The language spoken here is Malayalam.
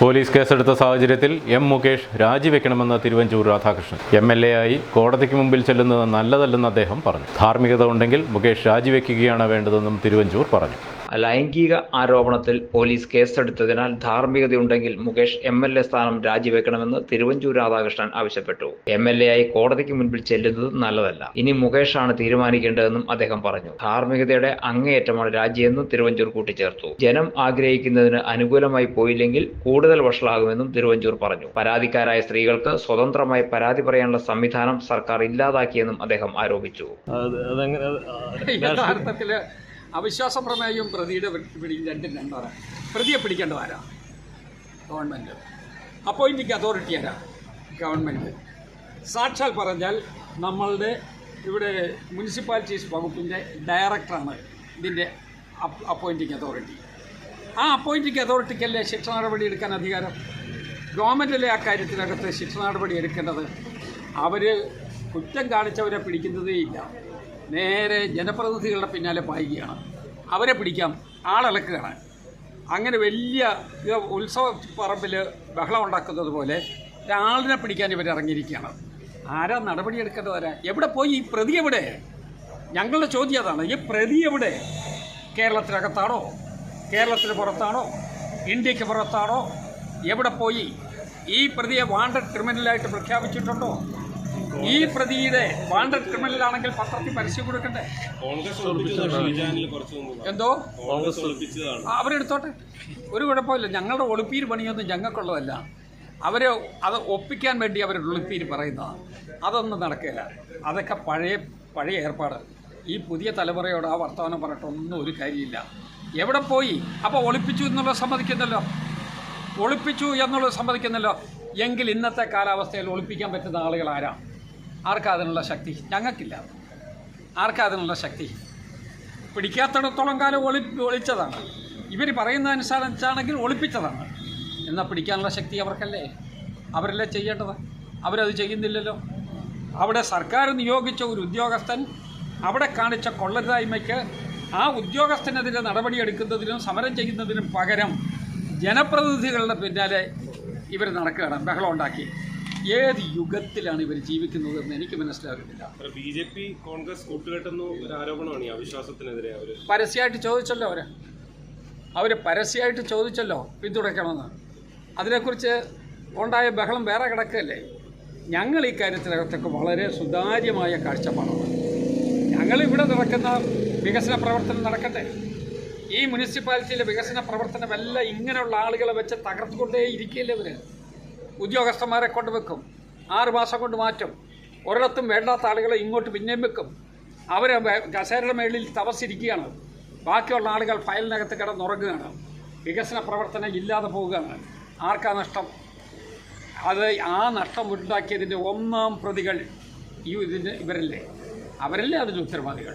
പോലീസ് കേസെടുത്ത സാഹചര്യത്തിൽ M Mukesh രാജിവെക്കണമെന്ന് Thiruvanchoor Radhakrishnan. M L A ആയി കോടതിക്ക് മുമ്പിൽ ചെല്ലുന്നത് നല്ലതല്ലെന്ന് അദ്ദേഹം പറഞ്ഞു. ധാർമ്മികത ഉണ്ടെങ്കിൽ മുകേഷ് രാജിവെക്കുകയാണ് വേണ്ടതെന്നും തിരുവഞ്ചൂർ പറഞ്ഞു. ലൈംഗിക ആരോപണത്തിൽ പോലീസ് കേസെടുത്തതിനാൽ ധാർമ്മികതയുണ്ടെങ്കിൽ മുകേഷ് എം എൽ എ സ്ഥാനം രാജിവെക്കണമെന്ന് തിരുവഞ്ചൂർ രാധാകൃഷ്ണൻ ആവശ്യപ്പെട്ടു. എം എൽ എ ആയി കോടതിക്ക് മുൻപിൽ ചെല്ലുന്നത് നല്ലതല്ല. ഇനി മുകേഷാണ് തീരുമാനിക്കേണ്ടതെന്നും അദ്ദേഹം പറഞ്ഞു. ധാർമ്മികതയുടെ അങ്ങേയറ്റമാണ് രാജിയെന്നും തിരുവഞ്ചൂർ കൂട്ടിച്ചേർത്തു. ജനം ആഗ്രഹിക്കുന്നതിന് അനുകൂലമായി പോയില്ലെങ്കിൽ കൂടുതൽ വഷളാകുമെന്നും തിരുവഞ്ചൂർ പറഞ്ഞു. പരാതിക്കാരായ സ്ത്രീകൾക്ക് സ്വതന്ത്രമായി പരാതി പറയാനുള്ള സംവിധാനം സർക്കാർ ഇല്ലാതാക്കിയെന്നും അദ്ദേഹം ആരോപിച്ചു. അവിശ്വാസ പ്രമേയവും പ്രതിയുടെ പിടിയും രണ്ടും രണ്ടാണ്. പ്രതിയെ പിടിക്കേണ്ടതാരാ ഗവൺമെന്റ് അപ്പോയിന്റിങ് അതോറിറ്റി ആരാ? ഗവൺമെന്റ് സാക്ഷാൽ പറഞ്ഞാൽ നമ്മളുടെ ഇവിടെ മുനിസിപ്പാലിറ്റീസ് വകുപ്പിന്റെ ഡയറക്ടറാണ് ഇതിന്റെ അപ്പോയിന്റിങ് അതോറിറ്റി ആ അപ്പോയിന്റിങ് അതോറിറ്റിക്കല്ലേ ശിക്ഷ നടപടി എടുക്കാൻ അധികാരം? ഗവൺമെന്റല്ലേ ആ കാര്യത്തിനകത്ത് ശിക്ഷ നടപടി എടുക്കേണ്ടത്? അവർ കുറ്റം കാണിച്ചവരെ പിടിക്കുന്നതേ ഇല്ല. നേരെ ജനപ്രതിനിധികളുടെ പിന്നാലെ പായുകയാണ്. അവരെ പിടിക്കാം ആളിളക്കുകയാണ് അങ്ങനെ വലിയ ഉത്സവ പറമ്പിൽ ബഹളം ഉണ്ടാക്കുന്നത് പോലെ ഒരാളിനെ പിടിക്കാൻ ഇവർ ഇറങ്ങിയിരിക്കുകയാണ്. ആരാ നടപടിയെടുക്കേണ്ടത് ആരാ? എവിടെ പോയി? ഈ പ്രതി എവിടെ? ഞങ്ങളുടെ ചോദ്യം അതാണ്. ഈ പ്രതി എവിടെ? കേരളത്തിനകത്താണോ? കേരളത്തിന് പുറത്താണോ? ഇന്ത്യയ്ക്ക് പുറത്താണോ? എവിടെ പോയി? ഈ പ്രതിയെ വാണ്ടഡ് ക്രിമിനലായിട്ട് പ്രഖ്യാപിച്ചിട്ടുണ്ടോ? ഈ പ്രതിയുടെ വാണ്ടഡ് ക്രിമിനൽ ആണെങ്കിൽ പത്രത്തിൽ പരസ്യം കൊടുക്കണ്ടേ? എന്തോ? ആ, അവരെടുത്തോട്ടെ ഒരു കുഴപ്പമില്ല. ഞങ്ങളുടെ ഒളിപ്പീര് പണിയൊന്നും ഞങ്ങൾക്കുള്ളതല്ല. അവരെ അത് ഒപ്പിക്കാൻ വേണ്ടി അവർ ഒളിപ്പീര് പറയുന്നതാണ് അതൊന്നും നടക്കില്ല. അതൊക്കെ പഴയ പഴയ ഏർപ്പാട്. ഈ പുതിയ തലമുറയോട് ആ വർത്തമാനം പറഞ്ഞിട്ടൊന്നും ഒരു കാര്യമില്ല. എവിടെ പോയി? അപ്പോൾ ഒളിപ്പിച്ചു എന്നുള്ളത് സമ്മതിക്കുന്നല്ലോ. ഒളിപ്പിച്ചു എന്നുള്ളത് സമ്മതിക്കുന്നല്ലോ. എങ്കിൽ ഇന്നത്തെ കാലാവസ്ഥയിൽ ഒളിപ്പിക്കാൻ പറ്റുന്ന ആളുകൾ ആരാ? ആർക്കാ അതിനുള്ള ശക്തി? ഞങ്ങൾക്കില്ല. ആർക്കാ അതിനുള്ള ശക്തി? പിടിക്കാത്തിടത്തോളം കാലം ഒളി ഒളിച്ചതാണ്. ഇവർ പറയുന്ന അനുസരിച്ചാണെങ്കിൽ ഒളിപ്പിച്ചതാണ്. എന്നാൽ പിടിക്കാനുള്ള ശക്തി അവർക്കല്ലേ? അവരല്ലേ ചെയ്യേണ്ടത്? അവരത് ചെയ്യുന്നില്ലല്ലോ. അവിടെ സർക്കാർ നിയോഗിച്ച ഒരു ഉദ്യോഗസ്ഥൻ അവിടെ കാണിച്ച കൊള്ളരുതായ്മയ്ക്ക് ആ ഉദ്യോഗസ്ഥനെതിരെ നടപടിയെടുക്കുന്നതിനും സമരം ചെയ്യുന്നതിനും പകരം ജനപ്രതിനിധികളുടെ പിന്നാലെ ഇവർ നടക്കുകയാണ് ബഹളം ഉണ്ടാക്കി. ഏത് യുഗത്തിലാണ് ഇവർ ജീവിക്കുന്നത് എന്ന് എനിക്ക് മനസ്സിലാകുന്നില്ല. ബി ജെ പി കോൺഗ്രസ് കൂട്ടുകെട്ടെന്ന് ഒരു ആരോപണമാണ് ഈ അവിശ്വാസത്തിനെതിരെ അവർ പരസ്യമായിട്ട് ചോദിച്ചല്ലോ അവർ അവർ പരസ്യമായിട്ട് ചോദിച്ചല്ലോ പിന്തുണയ്ക്കണമെന്ന്. അതിനെക്കുറിച്ച് ഉണ്ടായ ബഹളം വേറെ കിടക്കല്ലേ ഞങ്ങൾ ഈ കാര്യത്തിനകത്തൊക്കെ വളരെ സുതാര്യമായ കാഴ്ചപ്പാടാണ്. ഞങ്ങൾ ഇവിടെ നടക്കുന്ന വികസന പ്രവർത്തനം നടക്കട്ടെ. ഈ മുനിസിപ്പാലിറ്റിയിലെ വികസന പ്രവർത്തനമെല്ലാം ഇങ്ങനെയുള്ള ആളുകളെ വെച്ച് തകർത്തുകൊണ്ടേ ഇരിക്കില്ല ഇവർ ഉദ്യോഗസ്ഥന്മാരെ കൊണ്ട് വെക്കും. ആറ് മാസം കൊണ്ട് മാറ്റും. ഒരിടത്തും വേണ്ടാത്ത ആളുകളെ ഇങ്ങോട്ട് പിന്നെയും വെക്കും. അവർ കസേരയുടെ മേളിൽ തപസ്സിരിക്കുകയാണ്. ബാക്കിയുള്ള ആളുകൾ ഫയലിനകത്ത് കിടന്നുറങ്ങുകയാണ് വികസന പ്രവർത്തനം ഇല്ലാതെ പോവുകയാണ്. ആർക്കാ നഷ്ടം? അത് ആ നഷ്ടം ഉണ്ടാക്കിയതിന്റെ ഒന്നാം പ്രതികൾ ഈ ഇതിന് ഇവരല്ലേ? അവരല്ലേ അതിന്റെ ഉത്തരവാദികൾ?